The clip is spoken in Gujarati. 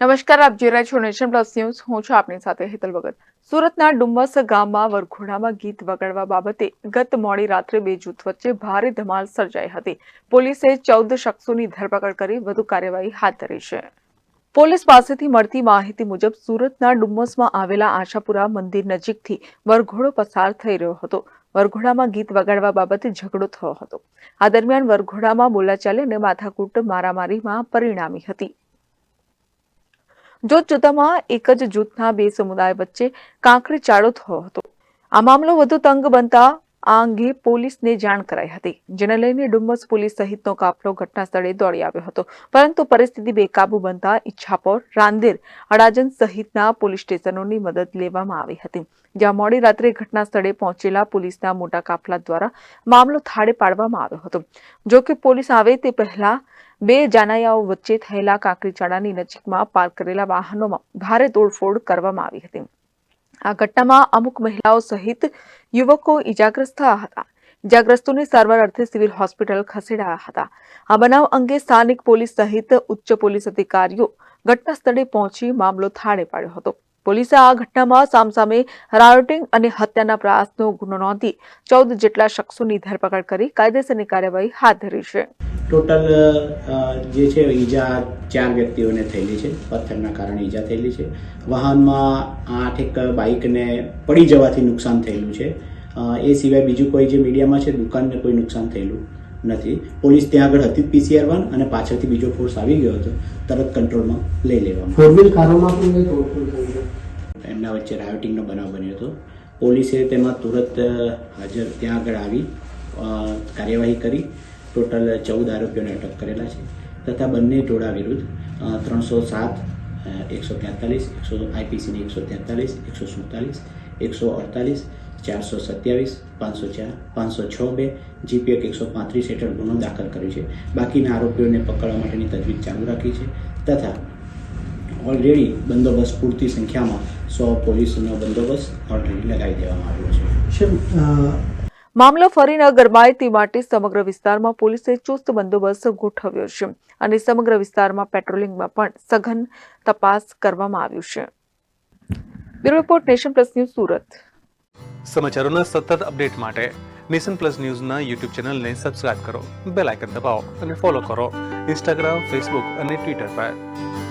નમસ્કાર, આપ જોઈ રહ્યા છો નેશન પ્લસ ન્યૂઝ. હું છું આપની સાથે હેતલ ભગત. સુરતના ડુમ્બસ ગામમાં વરઘોડામાં ગીત વગાડવા બાબતે ગત મોડી રાત્રે બે જૂથ વચ્ચે ભારે ધમાલ સર્જાઈ હતી. પોલીસે ચૌદ શખ્સોની ધરપકડ કરી વધુ કાર્યવાહી હાથ ધરી છે. પોલીસ પાસેથી મળતી માહિતી મુજબ સુરતના ડુમ્મસમાં આવેલા આશાપુરા મંદિર નજીકથી વરઘોડો પસાર થઈ રહ્યો હતો. વરઘોડામાં ગીત વગાડવા બાબતે ઝઘડો થયો હતો. આ દરમિયાન વરઘોડામાં બોલાચાલી અને માથાકૂટ, મારામારીમાં પરિણામી હતી. જોત જોતામાં એક જ જૂથના બે સમુદાય વચ્ચે કાંકરી ચાળો થયો હતો. આ મામલો વધુ તંગ બનતા આ અંગે પોલીસને જાણ કરાઈ હતી, જેને લઈને ડુમ્મસ પોલીસ સહિતનો કાફલો ઘટના સ્થળે દોડી આવ્યો હતો. પરંતુ પરિસ્થિતિ બેકાબુ બનતા ઈચ્છાપોર રાંદેર અડાજન સહિતના પોલીસ સ્ટેશનોની મદદ લેવામાં આવી હતી, જ્યાં મોડી રાત્રે ઘટના સ્થળે પહોંચેલા પોલીસના મોટા કાફલા દ્વારા મામલો થાળે પાડવામાં આવ્યો હતો. જો કે પોલીસ આવે તે પહેલા બે જાનાયાઓ વચ્ચે થયેલા કાંકરીચાળાની નજીકમાં પાર્ક કરેલા વાહનોમાં ભારે તોડફોડ કરવામાં આવી હતી. આ ઘટનામાં અમુક મહિલાઓ સહિત યુવકો ઇજાગ્રસ્ત થયા હતા. ઇજાગ્રસ્તોને સારવાર અર્થે સિવિલ હોસ્પિટલ ખસેડાયા હતા. આ બનાવ અંગે સ્થાનિક પોલીસ સહિત ઉચ્ચ પોલીસ અધિકારીઓ ઘટના સ્થળે પહોંચી મામલો થાળે પાડ્યો હતો. પોલીસે આ ઘટનામાં સામસામે રાયોટિંગ અને હત્યાના પ્રયાસનો ગુનો નોંધી ચૌદ જેટલા શખ્સોની ધરપકડ કરી કાયદેસરની કાર્યવાહી હાથ ધરી છે. ટોટલ જે છે ઈજા ચાર વ્યક્તિઓને થયેલી છે. પથ્થરના કારણે ઈજા થયેલી છે. વાહનમાં આઠ એક બાઇકને પડી જવાથી નુકસાન થયેલું છે. એ સિવાય બીજું કોઈ જે મીડિયામાં છે દુકાનને કોઈ નુકસાન થયેલું નથી. પોલીસ ત્યાં આગળ હતી પીસીઆર વન અને પાછળથી બીજો ફોર્સ આવી ગયો હતો. તરત કંટ્રોલમાં લઈ લેવામાં ફોર વ્હીલ કારોમાં પણ એમના વચ્ચે રાયોટિંગનો બનાવ બન્યો હતો. પોલીસે તેમાં તુરંત હાજર ત્યાં આગળ આવી કાર્યવાહી કરી. ટોટલ ચૌદ આરોપીઓને અટક કરેલા છે. તથા બંને ટોળા વિરુદ્ધ ત્રણસો સાત એકસો તેતાલીસ, એકસો આઈપીસીની એકસો તેતાલીસ, એકસો સુડતાલીસ, એકસો અડતાલીસ, ચારસો સત્યાવીસ, પાંચસો ચાર, પાંચસો છ બે જીપીએક એકસો પાંત્રીસ હેઠળ ગુનો દાખલ કર્યો છે. બાકીના આરોપીઓને પકડવા માટેની તજવીજ ચાલુ રાખી છે. તથા ઓલરેડી બંદોબસ્ત પૂરતી સંખ્યામાં સો પોલીસનો બંદોબસ્ત ઓલરેડી લગાવી દેવામાં આવ્યો છે. મામલો ફરી ન ગરમાય તે માટે સમગ્ર વિસ્તારમાં પોલીસે ચુસ્ત બંદોબસ્ત ગોઠવ્યો છે અને સમગ્ર વિસ્તારમાં પેટ્રોલિંગમાં પણ સઘન તપાસ કરવામાં આવ્યું છે. Bureau report, nation plus news, Surat. સમાચારોના સતત અપડેટ માટે નેશન પ્લસ ન્યૂઝના યુટ્યુબ ચેનલને સબસ્ક્રાઇબ કરો, બેલ આઇકન દબાવો અને ફોલો કરો ઇન્સ્ટાગ્રામ, ફેસબુક અને ટ્વિટર પર.